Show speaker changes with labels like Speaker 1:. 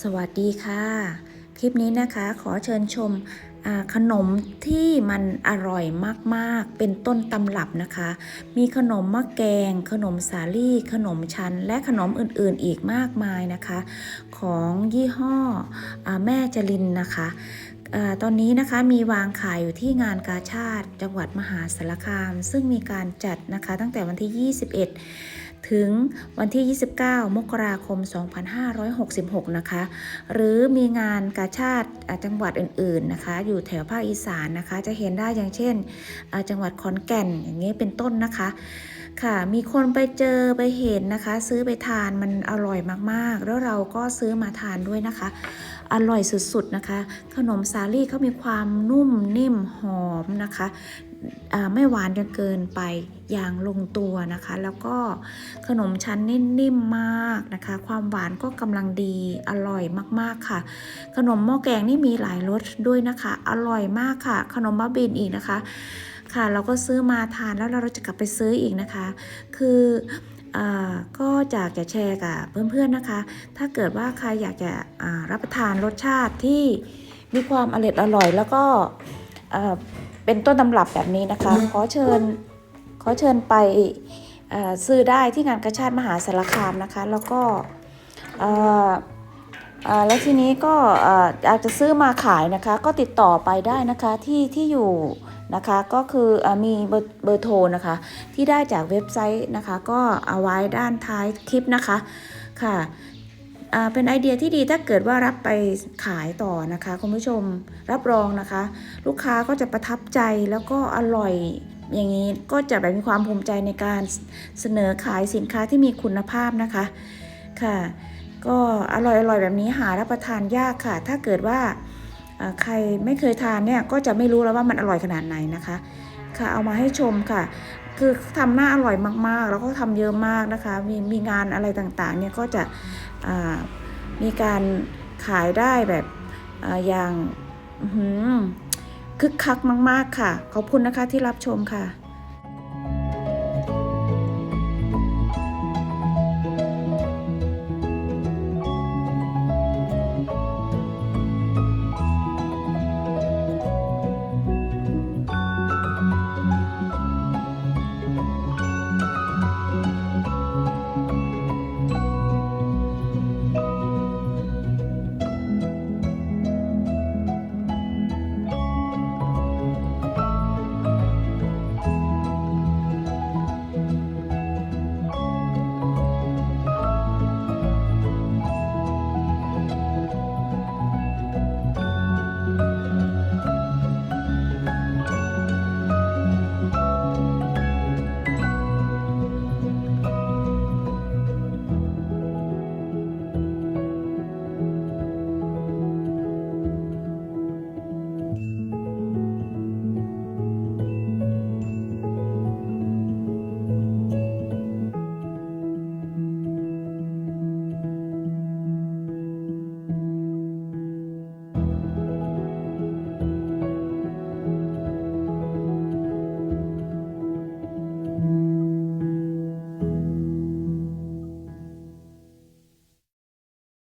Speaker 1: สวัสดีค่ะ คลิปนี้นะคะขอเชิญชมขนมที่มันอร่อยมากๆ เป็นต้นตำรับนะคะ มีขนมมะแกง ขนมสาลี่ ขนมชั้น และขนมอื่นๆ อีกมากมายนะคะ ของยี่ห้ออแม่จรินนะคะตอนนี้นะคะมีวางขายอยู่ที่งานกาชาติจังหวัดมหาสารคาม ซึ่งมีการจัดนะคะตั้งแต่วันที่ 21 ถึงวันที่ 29 มกราคม 2566 นะคะ หรือมีงานกาชาติจังหวัดอื่นๆนะคะ อยู่แถวภาคอีสานนะคะ จะเห็นได้อย่างเช่น จังหวัดขอนแก่นอย่างนี้เป็นต้นนะคะค่ะมีคนไปเจอไปเห็นนะคะ ซื้อไปทานมันอร่อยมากๆ แล้วเราก็ซื้อมาทานด้วยนะคะ อร่อยสุดๆนะคะ ขนมสาลี่เขามีความนุ่มนิ่มหอมนะคะ ไม่หวานจนเกินไปอย่างลงตัวนะคะ แล้วก็ขนมชั้นนี่นิ่มมากนะคะ ความหวานก็กำลังดีอร่อยมากๆค่ะ ขนมหม้อแกงนี่มีหลายรสด้วยนะคะ อร่อยมากค่ะ ขนมบ้าบินอีกนะคะ ค่ะเราก็ซื้อมาทานแล้วเราจะกลับไปซื้ออีกนะคะ คือก็อยากจะแชร์กับเพื่อนๆนะคะ ถ้าเกิดว่าใครอยากจะรับประทานรสชาติที่มีความอร่อยอร่อยแล้วก็ เป็นต้นตำรับแบบนี้นะคะ ขอเชิญขอเชิญไปอ่าซื้อได้ที่งานกระชาติมหาสารคามนะคะ แล้วก็อ่าอ่าแล้วทีนี้ก็อ่าอยากจะซื้อมาขายนะคะ ก็ติดต่อไปได้นะคะที่ที่อยู่นะคะก็คืออามีเบอร์เบอร์โทรนะคะ ที่ได้จากเว็บไซต์นะคะ ก็เอาไว้ด้านท้ายคลิปนะคะค่ะอ่า เป็นไอเดียที่ดีถ้าเกิดว่ารับไปขายต่อนะคะคุณผู้ชมรับรองนะคะ ลูกค้าก็จะประทับใจแล้วก็อร่อยอย่างนี้ก็จะแบบมีความภูมิใจในการเสนอขายสินค้าที่มีคุณภาพนะคะค่ะ ก็อร่อยๆแบบนี้หารับประทานยากค่ะ ถ้าเกิดว่าอ่า ใครไม่เคยทานเนี่ยก็จะไม่รู้แล้วว่ามันอร่อยขนาดไหนนะคะ ค่ะเอามาให้ชมค่ะ คือทำหน้าอร่อยมากๆ แล้วก็ทำเยอะมากนะคะ มีมีงานอะไรต่างๆเนี่ยก็จะมีการขายได้แบบออย่างคึกคักมาก ๆค่ะ ขอบคุณนะคะที่รับชมค่ะ